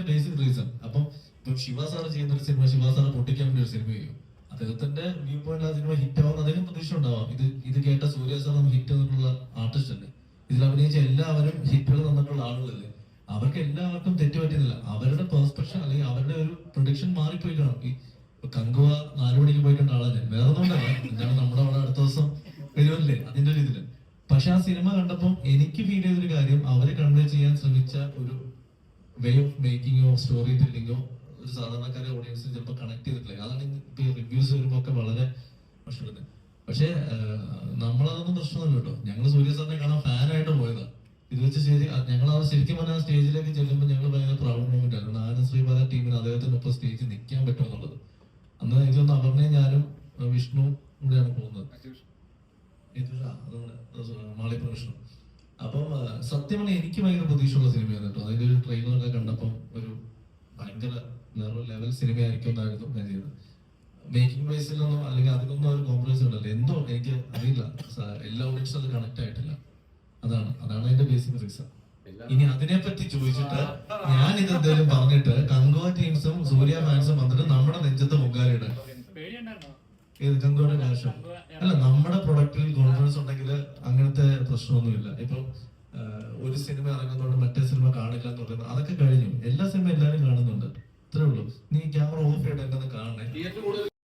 അതിന്റെ basic reason അപ്പം ഇപ്പൊ ശിവ സാർ ചെയ്യുന്ന ഒരു സിനിമ ശിവ സാർ പൊട്ടിക്കാൻ വേണ്ടി ഒരു സിനിമ ചെയ്യും. അദ്ദേഹത്തിന്റെ വ്യൂ പോയിന്റ് ആ സിനിമ ഹിറ്റ് ആവുന്ന അദ്ദേഹം പ്രതീക്ഷ ഉണ്ടാവാം ഇത് ഇത് കേട്ട സൂര്യ സാർ ഹിറ്റ് തന്നിട്ടുള്ള ആർട്ടിസ്റ്റ് അല്ലേ? ഇതിൽ അഭിനയിച്ച എല്ലാവരും ഹിറ്റുകൾ തന്നിട്ടുള്ള ആളുകളല്ലേ? അവർക്ക് എല്ലാവർക്കും തെറ്റുപറ്റുന്നില്ല അവരുടെ പെർസ്പെക്ഷൻ അല്ലെങ്കിൽ അവരുടെ ഒരു പ്രൊഡിക്ഷൻ മാറിപ്പോയി ഈ കങ്കുവ നാലു മണിക്ക് പോയിട്ടുണ്ട് ആളെ ഞാൻ. വേറെ എന്താണ് നമ്മുടെ അവിടെ അടുത്ത ദിവസം വരുമല്ലേ? അതിന്റെ ഒരു ഇതിൽ. പക്ഷെ ആ സിനിമ കണ്ടപ്പോൾ എനിക്ക് ഫീൽ ചെയ്തൊരു കാര്യം അവർ കൺവേ ചെയ്യാൻ ശ്രമിച്ച ഒരു വേ ഓഫ് മേക്കിങ്ങോ സ്റ്റോറി ടെല്ലിങ്ങോ ഒരു സാധാരണക്കാരെ ഓഡിയൻസിന് ചിലപ്പോൾ കണക്ട് ചെയ്തിട്ടില്ല. അതാണ് ഇപ്പൊ റിവ്യൂസ് വരുമ്പോ ഒക്കെ വളരെ പ്രശ്നമുണ്ട് പക്ഷേ നമ്മളതൊന്നും പ്രശ്നമല്ല കേട്ടോ. ഞങ്ങൾ സൂര്യ സാറിനെ കാണാൻ ഫാനായിട്ട് പോയതാണ് ഇത് വെച്ച് ശരി ഞങ്ങൾ ആ ശരിക്കും പറഞ്ഞാൽ ആ സ്റ്റേജിലേക്ക് ചെല്ലുമ്പോൾ ഞങ്ങൾ ഭയങ്കര പ്രൗഡ് മൂമെന്റ് ആണ്. കാരണം ആനന്ദ് ശ്രീപാദ ടീമിന് അദ്ദേഹത്തിന് ഒപ്പം സ്റ്റേജിൽ നിൽക്കാൻ പറ്റുമെന്നുള്ളത് അന്ന് എനിക്ക് തോന്നുന്നു ഞാനും വിഷ്ണു കൂടെയാണ് പോകുന്നത്. ഇത് ആ, അപ്പം സത്യം പറഞ്ഞാൽ എനിക്ക് ഭയങ്കര പ്രതീക്ഷയുള്ള സിനിമയാണ് കേട്ടോ. അതിന്റെ ഒരു ട്രെയിലറൊക്കെ കണ്ടപ്പം ഒരു ഭയങ്കര വേറെ ലെവൽ സിനിമയായിരിക്കും എന്നായിരുന്നു ഞാൻ ചെയ്തത്. മേക്കിംഗ് വൈസിൽ വൈസിലൊന്നും അല്ലെങ്കിൽ അതിനൊന്നും ഒരു കോംപ്രമൈസ് ഉണ്ടല്ലോ. എന്തോ എനിക്ക് അറിയില്ല. എല്ലാ ഓഡിയൻസും അത് കണക്ട് ആയിട്ടില്ല. അതാണ്. അതാണ് അതിന്റെ ബേസിക് റീസൺ ഇനി അതിനെ പറ്റി ചോദിച്ചിട്ട് ഞാൻ ഇത് എന്തായാലും പറഞ്ഞിട്ട് കങ്കോ ടീംസും സൂര്യ ഫാൻസും വന്നിട്ട് നമ്മുടെ നെഞ്ചത്ത് മുങ്കാലിട ഏത് കങ്കോയുടെ കാശം അല്ല നമ്മുടെ പ്രൊഡക്റ്റിൽ കോൺഫിഡൻസ് പ്രശ്നമൊന്നുമില്ല. ഇപ്പം ഒരു സിനിമ ഇറങ്ങുന്നതുകൊണ്ട് മറ്റേ സിനിമ കാണില്ല എന്ന് പറയുന്നത് അതൊക്കെ കഴിഞ്ഞു. എല്ലാ സിനിമ എല്ലാവരും കാണുന്നുണ്ട്. ഇത്രേ ഉള്ളൂ. നീ ക്യാമറ ഓഫ് ചെയ്തിട്ട് എന്നെ കാണണേ?